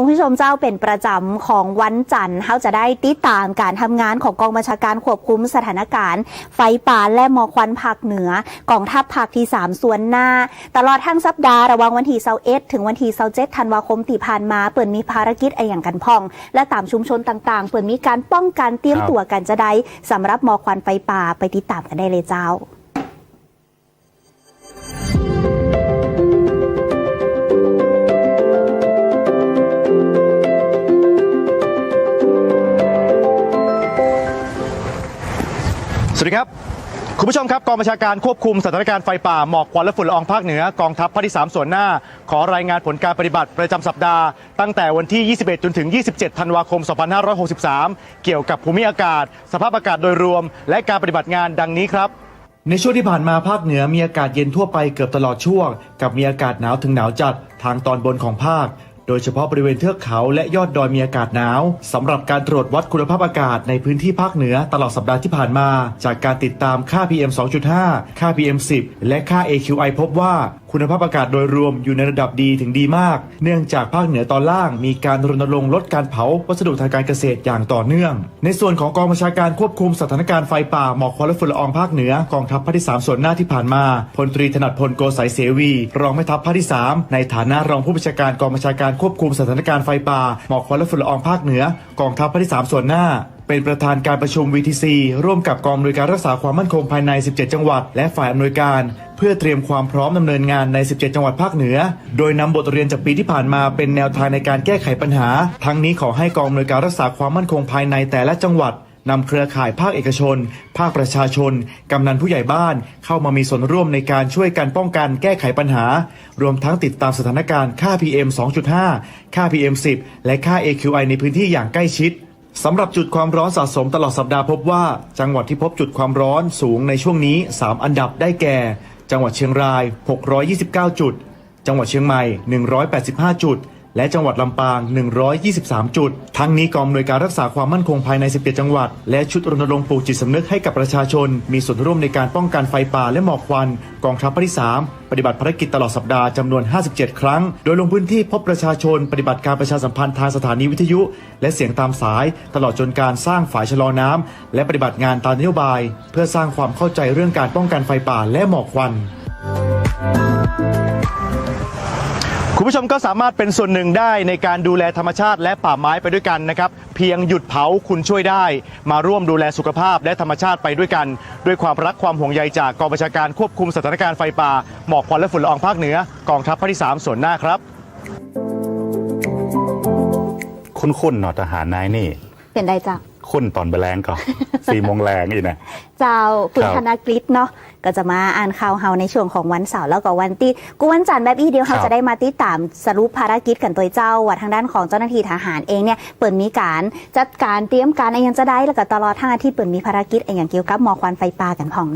คุณผู้ชมเจ้าเป็นประจำของวันจันทร์เขาจะได้ติดตามการทำงานของกองบัญชาการควบคุมสถานการณ์ ไฟป่าและหมอกควันภาคเหนือกองทัพภาคที่ 3 ส่วนหน้า ตลอดทั้งสัปดาห์ระหว่างวันที่21ถึงวันที่27ธันวาคมที่ผ่านมา เปิดมีภารกิจอะไรอย่างกันพ่อง และตามชุมชนต่างๆ เปิดมีการป้องกันเตรียมตัวกันจะได้สำหรับหมอกควันไฟป่าไปติดตามกันได้เลยเจ้า สวัสดีครับ คุณผู้ชมครับกองบัญชาการควบคุมสถานการณ์ไฟป่าหมอกควันและฝุ่นละอองภาคเหนือกองทัพภาคที่ 3 ส่วนหน้า ขอรายงานผลการปฏิบัติประจำสัปดาห์ ตั้งแต่วันที่ 21 จนถึง 27 ธันวาคม 2563 เกี่ยวกับภูมิอากาศ สภาพอากาศโดยรวม และการปฏิบัติงานดังนี้ครับในช่วงที่ผ่านมาภาคเหนือมีอากาศเย็นทั่วไปเกือบตลอดช่วง กับมีอากาศหนาวถึงหนาวจัดทางตอนบนของภาค โดยเฉพาะบริเวณเทือกเขาและยอดดอยมีอากาศหนาวสำหรับการตรวจวัดคุณภาพอากาศในพื้นที่ภาคเหนือตลอดสัปดาห์ที่ผ่านมา จากการติดตามค่า PM 2.5 ค่า PM 10 และค่า AQI พบว่าคุณภาพอากาศโดยรวมอยู่ในระดับดีถึงดีมาก เนื่องจากภาคเหนือตอนล่าง มีการรณรงค์ลดการเผาวัสดุทางการเกษตรอย่างต่อเนื่อง ในส่วนของกองบัญชาการควบคุมสถานการณ์ไฟป่าหมอกควันและฝุ่นละอองภาคเหนือกองทัพภาคที่ 3 ส่วนหน้าที่ผ่านมาพลตรีถนัดพลโกสายเสวี รองแม่ทัพภาคที่ 3 ในฐานะรองผู้บัญชาการกองบัญชาการควบคุมสถานการณ์ไฟป่าหมอกควันและฝุ่นละอองภาคเหนือกองทัพภาคที่ 3 ส่วนหน้าเป็นประธานการประชุม VTC ร่วมกับกองอำนวยการรักษาความมั่นคงภายใน 17 จังหวัด และฝ่ายอำนวยการ เพื่อเตรียมความพร้อมดำเนินงานใน 17 จังหวัดภาคเหนือ โดยนำบทเรียนจากปีที่ผ่านมาเป็นแนวทางในการแก้ไขปัญหา ทั้งนี้ขอให้กองอำนวยการรักษาความมั่นคงภายในแต่ละจังหวัดนำเครือข่ายภาคเอกชน ภาคประชาชน กำนันผู้ใหญ่บ้าน เข้ามามีส่วนร่วมในการช่วยกันป้องกันแก้ไขปัญหา รวมทั้งติดตามสถานการณ์ค่า PM 2.5 ค่า PM 10 และค่า AQI ในพื้นที่อย่างใกล้ชิดสำหรับจุดความร้อนสะสมตลอดสัปดาห์พบว่า จังหวัดที่พบจุดความร้อนสูงในช่วงนี้ 3 อันดับได้แก่ จังหวัดเชียงราย 629 จุด จังหวัดเชียงใหม่ 185 จุด และจังหวัดลำปาง 123 จุด ทั้งนี้กองอำนวยการรักษาความมั่นคงภายใน 17 จังหวัด และชุดรณรงค์ปลูกจิตสำนึกให้กับประชาชน มีส่วนร่วมในการป้องกันไฟป่าและหมอกควัน กองทัพภาคที่ 3 ปฏิบัติภารกิจตลอดสัปดาห์จำนวน 57 ครั้ง โดยลงพื้นที่พบประชาชน ปฏิบัติการประชาสัมพันธ์ทางสถานีวิทยุ และเสียงตามสาย ตลอดจนการสร้างฝายชะลอน้ำและปฏิบัติงานตามนโยบาย เพื่อสร้างความเข้าใจเรื่องการป้องกันไฟป่าและหมอกควัน คุณผู้ชมก็สามารถเป็นส่วนหนึ่งได้ในการดูแลธรรมชาติและป่าไม้ไปด้วยกันนะครับ เพียงหยุดเผาคุณช่วยได้ มาร่วมดูแลสุขภาพและธรรมชาติไปด้วยกัน ด้วยความรักความห่วงใยจากกองบัญชาการควบคุมสถานการณ์ไฟป่าหมอกควันและฝุ่นละอองภาคเหนือกองทัพภาคที่3ส่วนหน้าครับคุ้นๆเนาะทหารนายนี่เป็นได้จ้า คุ้นตอนไปแรงก่อนสี่โมงแรงอีกนะ เจ้าคุณครับธนกฤษเนาะก็จะมาอ่านข่าวเฮาในช่วงของวันเสาร์แล้วก็วันตีกูวันจันทร์แบบอีเดียวคเฮารับจะได้มาติดตามสรุปภารกิจกันตัวเจ้าว่าทางด้านของเจ้าหน้าที่ทหารเองเนี่ยเปิดมีการจัดการเตรียมการอะไรยังจะได้แล้วก็ตลอดทั้งอาทิตย์เปิดมีภารกิจอะไรอย่างเกี่ยวกับหมอกควันไฟป่ากันพอง